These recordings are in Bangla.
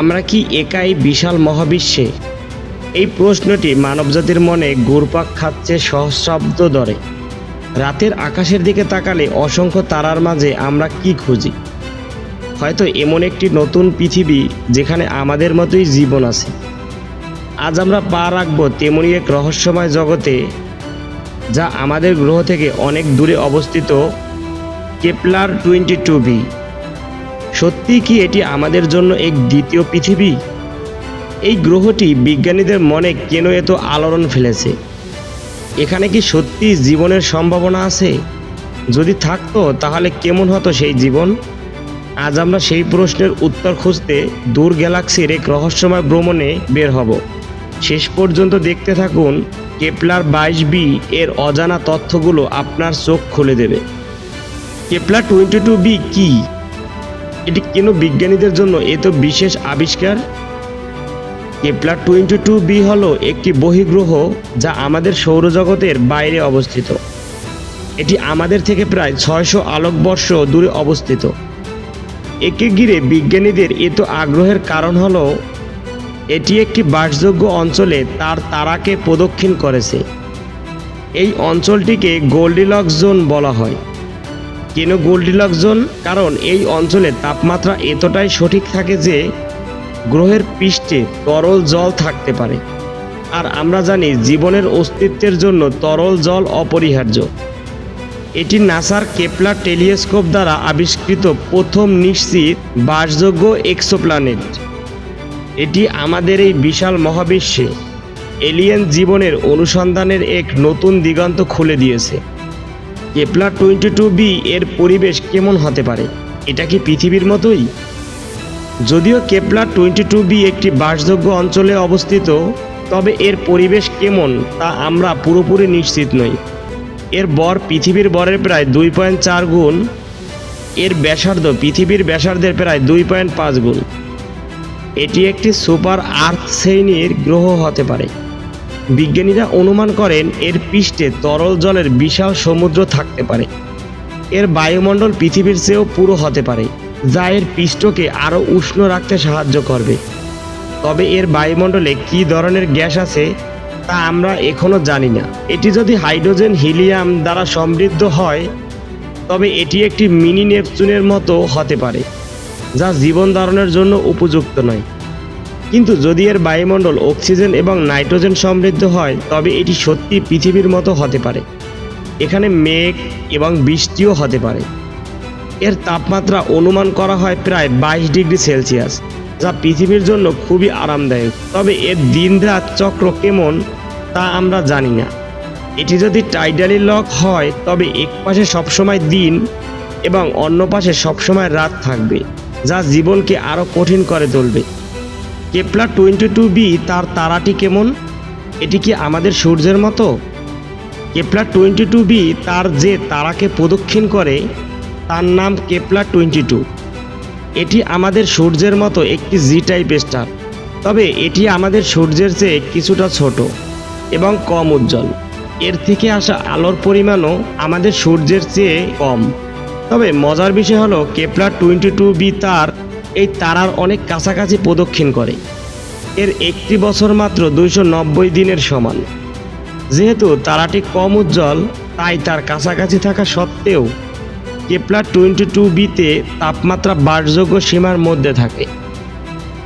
আমরা কি একাই বিশাল মহাবিশ্বে? এই প্রশ্নটি মানবজাতির মনে ঘুরপাক খাচ্ছে সহস্রাব্দ দরে রাতের আকাশের দিকে তাকালে অসংখ্য তারার মাঝে আমরা কি খুঁজি? হয়তো এমন একটি নতুন পৃথিবী যেখানে আমাদের মতোই জীবন আছে। আজ আমরা পা রাখব তেমনই এক রহস্যময় জগতে, যা আমাদের গ্রহ থেকে অনেক দূরে অবস্থিত কেপলার টোয়েন্টি টু বি। সত্যি কি এটি আমাদের জন্য এক দ্বিতীয় পৃথিবী? এই গ্রহটি বিজ্ঞানীদের মনে কেন এত আলোড়ন ফেলেছে? এখানে কি সত্যি জীবনের সম্ভাবনা আছে? যদি থাকতো, তাহলে কেমন হতো সেই জীবন? আজ আমরা সেই প্রশ্নের উত্তর খুঁজতে দূর গ্যালাক্সির এক রহস্যময় ভ্রমণে বের হব। শেষ পর্যন্ত দেখতে থাকুন কেপলার বাইশ বি এর অজানা তথ্যগুলো আপনার চোখ খুলে দেবে। কেপলার টোয়েন্টি টু বি কী? এটি কেন বিজ্ঞানীদের জন্য এত বিশেষ আবিষ্কার? কেপলার টোয়েন্টি টু বি হল একটি বহিগ্রহ যা আমাদের সৌরজগতের বাইরে অবস্থিত। এটি আমাদের থেকে প্রায় ছয়শো আলোকবর্ষ দূরে অবস্থিত। একে ঘিরে বিজ্ঞানীদের এত আগ্রহের কারণ হল, এটি একটি বাসযোগ্য অঞ্চলে তার তারাকে প্রদক্ষিণ করেছে। এই অঞ্চলটিকে গোল্ডিলক্স জোন বলা হয়। কেন গোল্ডিলক জোন? কারণ এই অঞ্চলে তাপমাত্রা এতটাই সঠিক থাকে যে গ্রহের পৃষ্ঠে তরল জল থাকতে পারে। আর আমরা জানি জীবনের অস্তিত্বের জন্য তরল জল অপরিহার্য। এটি নাসার কেপলার টেলিস্কোপ দ্বারা আবিষ্কৃত প্রথম নিশ্চিত বাসযোগ্য এক্সোপ্ল্যানেট এটি আমাদের এই বিশাল মহাবিশ্বে এলিয়েন জীবনের অনুসন্ধানের এক নতুন দিগন্ত খুলে দিয়েছে। কেপলার টোয়েন্টি টু বি এর পরিবেশ কেমন হতে পারে? এটা কি পৃথিবীর মতোই? যদিও কেপলার টোয়েন্টি টু বি একটি বাসযোগ্য অঞ্চলে অবস্থিত, তবে এর পরিবেশ কেমন তা আমরা পুরোপুরি নিশ্চিত নই। এর বর পৃথিবীর বরের প্রায় দুই পয়েন্ট চার গুণ, এর ব্যাসার্ধ পৃথিবীর ব্যাসার্ধের প্রায় দুই পয়েন্ট পাঁচ গুণ। এটি একটি সুপার আর্থ শ্রেণির গ্রহ হতে পারে। বিজ্ঞানীরা অনুমান করেন এর পৃষ্ঠে তরল জলের বিশাল সমুদ্র থাকতে পারে। এর বায়ুমণ্ডল পৃথিবীর চেয়েও পুরো হতে পারে, যা এর পৃষ্ঠকে আরও উষ্ণ রাখতে সাহায্য করবে। তবে এর বায়ুমণ্ডলে কী ধরনের গ্যাস আছে, তা আমরা এখনও জানি না। এটি যদি হাইড্রোজেন হিলিয়াম দ্বারা সমৃদ্ধ হয়, তবে এটি একটি মিনি নেপচুনের মতো হতে পারে, যা জীবন ধারণের জন্য উপযুক্ত নয়। কিন্তু যদি এর বায়ুমণ্ডল অক্সিজেন এবং নাইট্রোজেন সমৃদ্ধ হয়, তবে এটি সত্যি পৃথিবীর মতো হতে পারে। এখানে মেঘ এবং বৃষ্টিও হতে পারে। এর তাপমাত্রা অনুমান করা হয় প্রায় বাইশ ডিগ্রি সেলসিয়াস, যা পৃথিবীর জন্য খুবই আরামদায়ক। তবে এর দিন রাত চক্র কেমন, তা আমরা জানি না। এটি যদি টাইডালি লক হয়, তবে এক পাশে সবসময় দিন এবং অন্য পাশে সবসময় রাত থাকবে, যা জীবনকে আরও কঠিন করে তুলবে। কেপলার টোয়েন্টি টু বি তার তারাটি কেমন? এটি কি আমাদের সূর্যের মতো? কেপলার টোয়েন্টি টু বি তার যে তারাকে প্রদক্ষিণ করে, তার নাম কেপলার টোয়েন্টি টু। এটি আমাদের সূর্যের মতো একটি জি টাইপ স্টার। তবে এটি আমাদের সূর্যের চেয়ে কিছুটা ছোট এবং কম উজ্জ্বল। এর থেকে আসা আলোর পরিমাণও আমাদের সূর্যের চেয়ে কম। তবে মজার বিষয় হলো, কেপলার টোয়েন্টি টু বি তার এই তারার অনেক কাছাকাছি প্রদক্ষিণ করে। এর একটি বছর মাত্র দুইশো নব্বই দিনের সমান। যেহেতু তারাটি কম উজ্জ্বল, তাই তার কাছাকাছি থাকা সত্ত্বেও কেপলার টোয়েন্টি টু বিতে তাপমাত্রা বাসযোগ্য সীমার মধ্যে থাকে।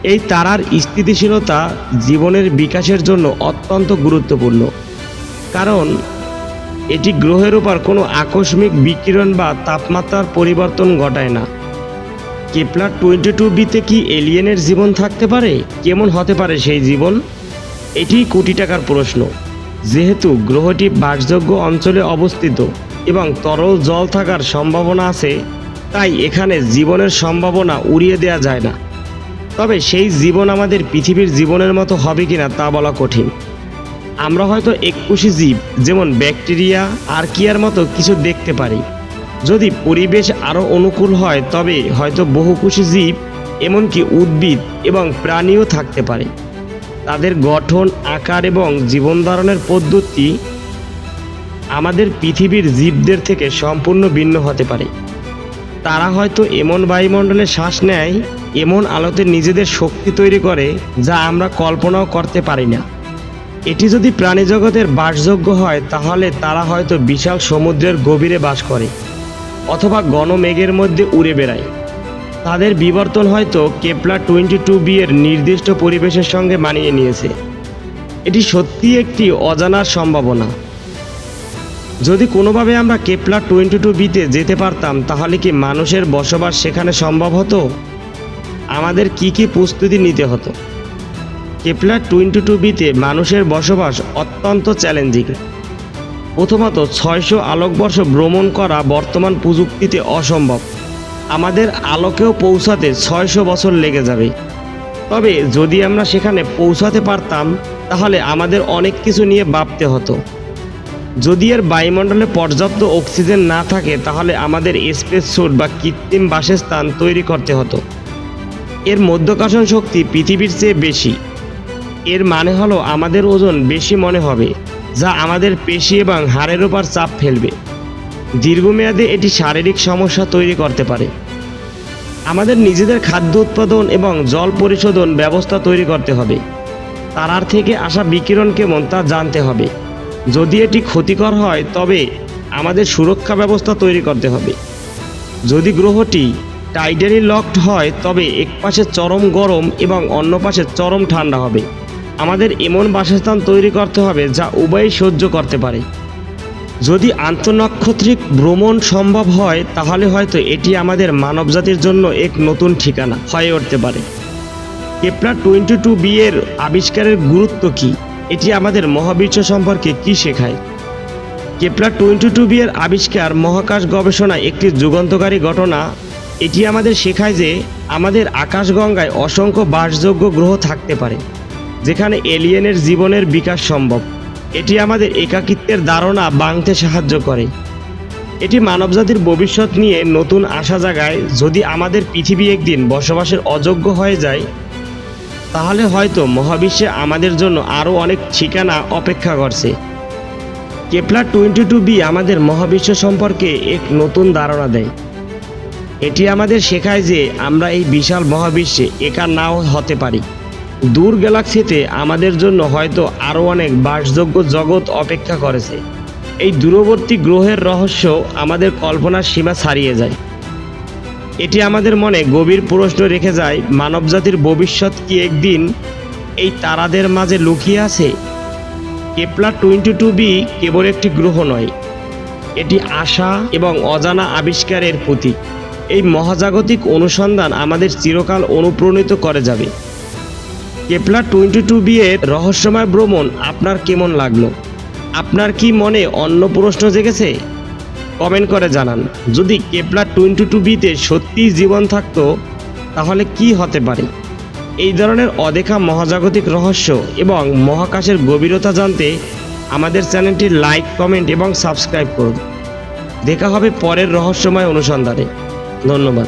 এই তারার স্থিতিশীলতা জীবনের বিকাশের জন্য অত্যন্ত গুরুত্বপূর্ণ। কারণ এটি গ্রহের উপর কোনো আকস্মিক বিকিরণ বা তাপমাত্রার পরিবর্তন ঘটায় না। কেপলার টোয়েন্টি টু বিতে কি এলিয়েনের জীবন থাকতে পারে? কেমন হতে পারে সেই জীবন? এটি কোটি টাকার প্রশ্ন। যেহেতু গ্রহটি বাসযোগ্য অঞ্চলে অবস্থিত এবং তরল জল থাকার সম্ভাবনা আছে, তাই এখানে জীবনের সম্ভাবনা উড়িয়ে দেওয়া যায় না। তবে সেই জীবন আমাদের পৃথিবীর জীবনের মতো হবে কিনা তা বলা কঠিন। আমরা হয়তো এককুশি জীব, যেমন ব্যাকটেরিয়া, আর্কিয়ার মতো কিছু দেখতে পারি। যদি পরিবেশ আরও অনুকূল হয়, তবে হয়তো বহুকুশি জীব, এমনকি উদ্ভিদ এবং প্রাণীও থাকতে পারে। তাদের গঠন, আকার এবং জীবন ধারণের পদ্ধতি আমাদের পৃথিবীর জীবদের থেকে সম্পূর্ণ ভিন্ন হতে পারে। তারা হয়তো এমন বায়ুমণ্ডলে শ্বাস নেয়, এমন আলোতে নিজেদের শক্তি তৈরি করে, যা আমরা কল্পনাও করতে পারি না। এটি যদি প্রাণীজগতের বাসযোগ্য হয়, তাহলে তারা হয়তো বিশাল সমুদ্রের গভীরে বাস করে। অথবা গণমেঘের মধ্যে উড়ে বেড়ায়। তাদের বিবর্তন হয়তো কেপলা টোয়েন্টি টু বি এর নির্দিষ্ট পরিবেশের সঙ্গে মানিয়ে নিয়েছে। এটি সত্যি একটি অজানার সম্ভাবনা। যদি কোনোভাবে আমরা কেপলা টোয়েন্টি টু বিতে যেতে পারতাম, তাহলে কি মানুষের বসবাস সেখানে সম্ভব হতো? আমাদের কি কি প্রস্তুতি নিতে হতো? কেপলা টোয়েন্টি টু বিতে মানুষের বসবাস অত্যন্ত চ্যালেঞ্জিং। প্রথমত ছয়শো আলোকবর্ষ ভ্রমণ করা বর্তমান প্রযুক্তিতে অসম্ভব। আমাদের আলোকেও পৌঁছাতে ছয়শো বছর লেগে যাবে। তবে যদি আমরা সেখানে পৌঁছাতে পারতাম, তাহলে আমাদের অনেক কিছু নিয়ে ভাবতে হতো। যদি এর বায়ুমণ্ডলে পর্যাপ্ত অক্সিজেন না থাকে, তাহলে আমাদের স্পেস স্যুট বা কৃত্রিম বাসস্থান তৈরি করতে হতো। এর মধ্যাকর্ষণ শক্তি পৃথিবীর চেয়ে বেশি। এর মানে হলো আমাদের ওজন বেশি মনে হবে। যা আমাদের পেশি এবং হাড়ের উপর চাপ ফেলবে। দীর্ঘমেয়াদে এটি শারীরিক সমস্যা তৈরি করতে পারে। আমাদের নিজেদের খাদ্য উৎপাদন এবং জল পরিশোধন ব্যবস্থা তৈরি করতে হবে। তারার থেকে আসা বিকিরণ কেমন তা জানতে হবে। যদি এটি ক্ষতিকর হয়, তবে আমাদের সুরক্ষা ব্যবস্থা তৈরি করতে হবে। যদি গ্রহটি টাইডালি লকড হয়, তবে এক পাশে চরম গরম এবং অন্য পাশে চরম ঠান্ডা হবে। আমাদের এমন বাসস্থান তৈরি করতে হবে যা উভয়ই সহ্য করতে পারে। যদি আন্তঃনক্ষত্রিক ভ্রমণ সম্ভব হয়, তাহলে হয়তো এটি আমাদের মানবজাতির জন্য এক নতুন ঠিকানা হয়ে উঠতে পারে। কেপলা টোয়েন্টি টু বি এর আবিষ্কারের গুরুত্ব কি? এটি আমাদের মহাবিশ্ব সম্পর্কে কি শেখায়? কেপলা টোয়েন্টি টু বি এর আবিষ্কার মহাকাশ গবেষণা একটি যুগান্তকারী ঘটনা। এটি আমাদের শেখায় যে আমাদের আকাশগঙ্গায় অসংখ্য বাসযোগ্য গ্রহ থাকতে পারে। যেখানে এলিয়েনের জীবনের বিকাশ সম্ভব। এটি আমাদের একাকিত্বের ধারণা ভাঙতে সাহায্য করে। এটি মানবজাতির ভবিষ্যৎ নিয়ে নতুন আশা জাগায়। যদি আমাদের পৃথিবী একদিন বসবাসের অযোগ্য হয়ে যায়, তাহলে হয়তো মহাবিশ্বে আমাদের জন্য আরও অনেক ঠিকানা অপেক্ষা করছে। কেপলা টোয়েন্টি টু বি আমাদের মহাবিশ্ব সম্পর্কে এক নতুন ধারণা দেয়। এটি আমাদের শেখায় যে আমরা এই বিশাল মহাবিশ্বে একা নাও হতে পারি। দূর গ্যালাক্সিতে আমাদের জন্য হয়তো আরও অনেক বাসযোগ্য জগৎ অপেক্ষা করেছে। এই দূরবর্তী গ্রহের রহস্য আমাদের কল্পনার সীমা ছাড়িয়ে যায়। এটি আমাদের মনে গভীর প্রশ্ন রেখে যায়, মানবজাতির ভবিষ্যৎ কি একদিন এই তারাদের মাঝে লুকিয়ে আছে? কেপলা টোয়েন্টি টু বি কেবল একটি গ্রহ নয়, এটি আশা এবং অজানা আবিষ্কারের প্রতীক। এই মহাজাগতিক অনুসন্ধান আমাদের চিরকাল অনুপ্রাণিত করে যাবে। কেপলা টোয়েন্টি টু বি এর রহস্যময় ভ্রমণ আপনার কেমন লাগল? আপনার কি মনে অন্য প্রশ্ন জেগেছে? কমেন্ট করে জানান। যদি কেপলা টোয়েন্টি টু বিতে সত্যিই জীবন থাকতো, তাহলে কি হতে পারে? এই ধরনের অদেখা মহাজাগতিক রহস্য এবং মহাকাশের গভীরতা জানতে আমাদের চ্যানেলটি লাইক, কমেন্ট এবং সাবস্ক্রাইব করুন। দেখা হবে পরের রহস্যময় অনুসন্ধানে। ধন্যবাদ।